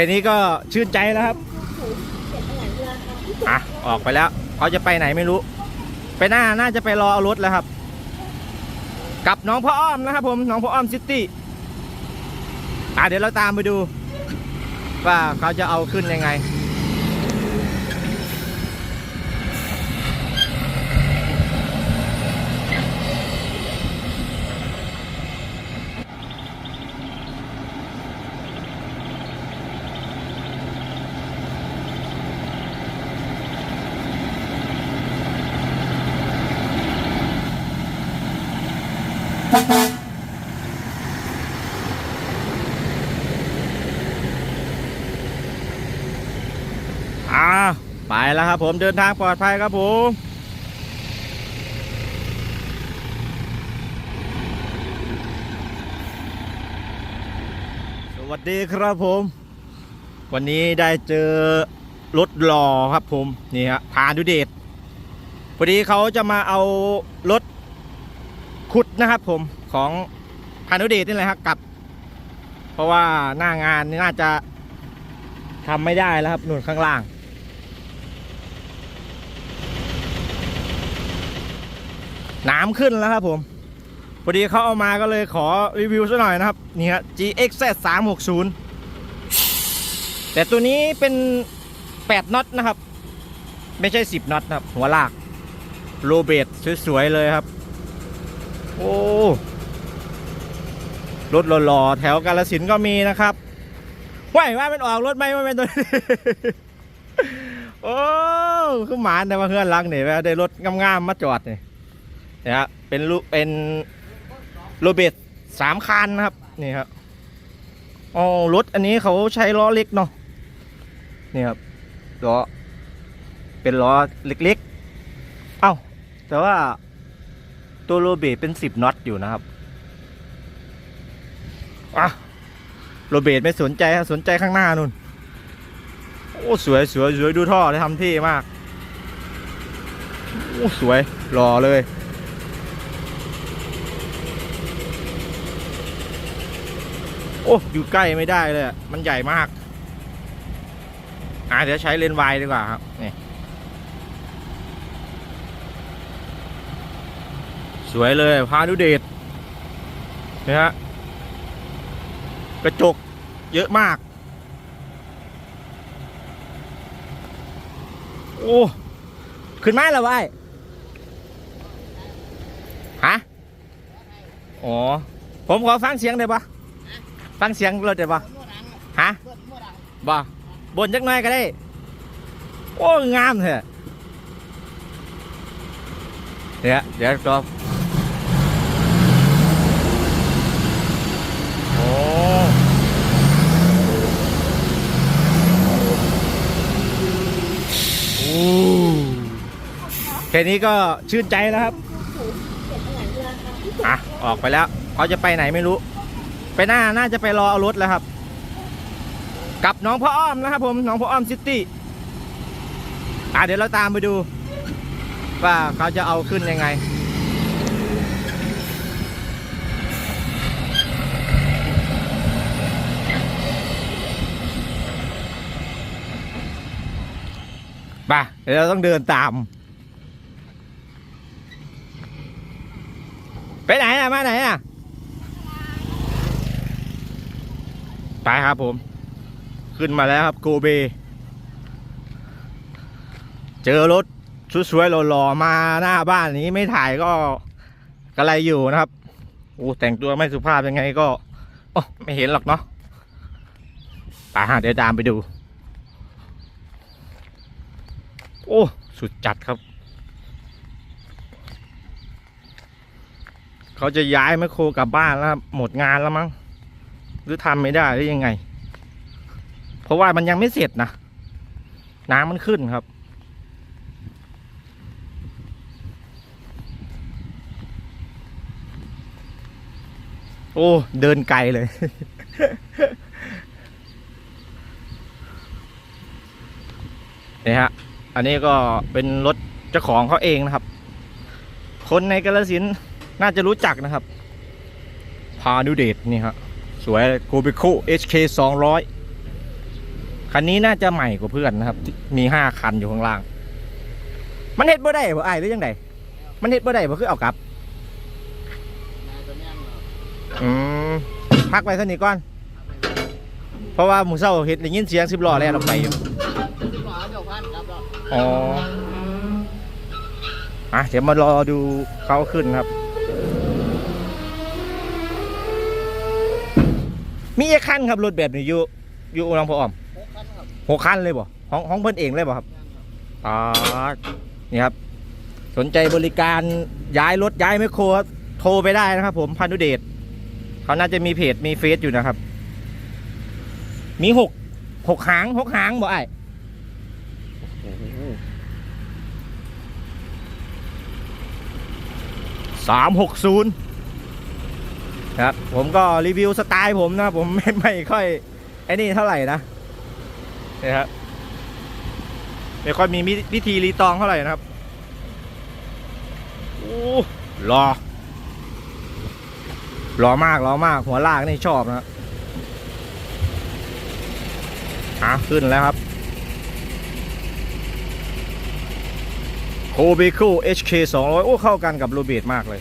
ค่นี้ก็ชื่นใจแล้วครับอะออกไปแล้วเขาจะไปไหนไม่รู้ ไปหน้าน่าจะไปรอเอารถแล้วครับ กับน้องพ่ออ้อมนะครับผมน้องพ่ออ้อมซิตี้อะเดี๋ยวเราตามไปดู ว่าเขาจะเอาขึ้นยังไง อ่าไปแล้วครับผมเดินทางปลอดภัยครับผมสวัสดีครับผม วันนี้ได้เจอรถหล่อครับผม นี่ฮะพานดุเดชพอดีเขาจะมาเอารถ ขุดนะครับผมของพานุเดชนี่แหละครับกลับ เพราะว่าหน้างานนี่น่าจะทำไม่ได้แล้วครับนู่นข้างล่างน้ำขึ้นแล้วครับผมพอดีเขาเอามาก็เลยขอรีวิวซะหน่อยนะครับ นี่ฮะ GXZ 360 แต่ตัวนี้เป็น 8น็อตนะครับ ไม่ใช่ 10น็อตนะครับ หัวลาก โรเบตสวย ๆ เลยครับ โอ้รถหล่อๆแถวกาลสินก็มีนะครับว่าว่าเป็นออกรถไหมว่าเป็นตัวนี้โอ้คือหมานแต่ว่าเพื่อนรักเนี่ยได้รถงามๆมาจอดเนี่ยนะฮะเป็นรูเป็นโรเบตสามคันนะครับนี่ครับอ๋อรถอันนี้เขาใช้ล้อเล็กเนาะนี่ครับล้อเป็นล้อเล็กๆ เอ้าแต่ว่า ตัวโรเบตเป็นสิบน็อตอยู่นะครับอะโรเบตไม่สนใจสนใจข้างหน้านู่น โอ้สวยสวยสวยดูท่อเลยทำเท่มาก โอ้สวยหล่อเลย โอ้อยู่ใกล้ไม่ได้เลย มันใหญ่มาก อ่าเดี๋ยวใช้เลนวายดีกว่าครับ นี่ สวยเลยพานุเดชนะฮะกระจกเยอะมาก โอ้ขึ้นไม้แล้วไว้ฮะอ๋อ ผมขอฟังเสียงได้ปะฟังเสียงรถได้ปะฮะบ่บนจักหน่อยก็ได้ โอ้ งามเถอะเดี๋ยวเดี๋ยวรอ โอ้ แค่นี้ก็ชื่นใจแล้วครับอะออกไปแล้วเขาจะไปไหนไม่รู้ ไปหน้าน่าจะไปรอเอารถแล้วครับ กับน้องพ่ออ้อมนะครับผมน้องพ่ออ้อมซิตี้อะเดี๋ยวเราตามไปดู ว่าเขาจะเอาขึ้นยังไง ไปเดี๋ยวเราต้องเดินตาม ไปไหนอะมาไหนอะไปครับผม ขึ้นมาแล้วครับโกเบ เจอรถสวยๆหล่อๆมาหน้าบ้านนี้ไม่ถ่ายก็กระไรอยู่นะครับโอ้แต่งตัวไม่สุภาพยังไงก็ โอ้ไม่เห็นหรอกเนาะไปฮะเดี๋ยวตามไปดู โอ้ สุดจัดครับ เขาจะย้ายแมคโครกลับบ้านแล้วหมดงานแล้วมั้ง หรือทำไม่ได้หรือยังไง เพราะว่ามันยังไม่เสร็จนะ น้ำมันขึ้นครับโอ้ เดินไกลเลย นี่ฮะ อันนี้ก็เป็นรถเจ้าของเขาเองนะครับ คนในกาลสินน่าจะรู้จักนะครับ พานุเดชนี่ฮะสวยโกบิโค HK 200 คันนี้น่าจะใหม่กว่าเพื่อนนะครับ มีห้าคันอยู่ข้างล่าง มันเฮ็ดบ่ได้บ่ไอ้หรือยังไงมันเฮ็ดบ่ได้บ่คือเอากลับอืมพักไปเท่านี้ก่อน เพราะว่าหมูเศร้าเฮ็ดได้ยินเสียงสิบล้อแล้วออกไปอยู่ อ๋ออะเดี๋ยวมารอดูเขาขึ้นครับ มีอีกคันครับรถแบบนี้อยู่อยู่อุลังพออ้อมหกพันครับหกคันเลยบ่ห้องห้องเพิ่นเองเลยบ่ครับแม่นครับอ๋อนี่ครับ สนใจบริการย้ายรถย้ายไมคโครโทรไปได้นะครับ ผมพานุเดชเขาน่าจะมีเพจมีเฟซอยู่นะครับ มีหกหกหางหกหางบ่ไอ้ สามหกศูนย์ครับ ผมก็รีวิวสไตล์ผมนะผมไม่ไม่ค่อย ไอ้นี่เท่าไหร่นะนี่ครับไม่ค่อยมีวิธีรีตองเท่าไหร่นะครับโอ้รอรอมากรอมากหัวลากนี่ชอบนะอะขึ้นแล้วครับ โคเบคู HK 200 โอ้ เข้ากันกับโรเบตมากเลย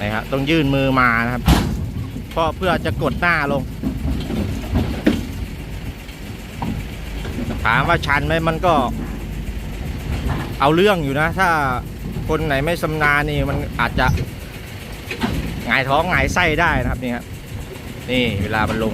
นะครับต้องยื่นมือมานะครับเพราะเพื่อจะกดหน้าลงามว่าชันไหมมันก็ เอาเรื่องอยู่นะ ถ้าคนไหนไม่สำนาญนี่มันอาจจะหงายท้องหงายไส้ได้นะครับนี่ครับนี่เวลามันลง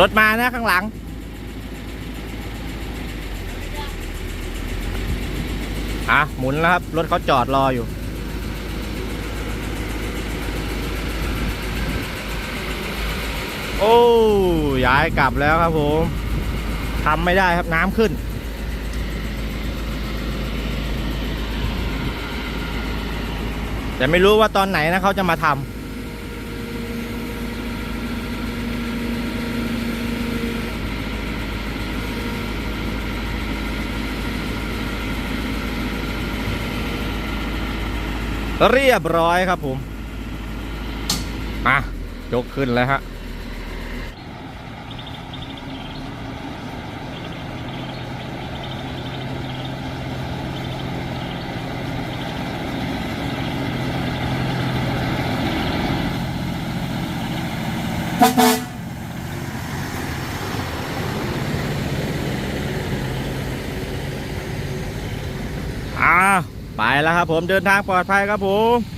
รถมานะข้างหลัง อะ หมุนแล้วครับ รถเขาจอดรออยู่ โอ้ย้ายกลับแล้วครับผมทำไม่ได้ครับน้ำขึ้น แต่ไม่รู้ว่าตอนไหนนะเขาจะมาทำ เรียบร้อยครับผมมายกขึ้นแล้วฮะอ่า ไปแล้วครับผมเดินทางปลอดภัยครับผม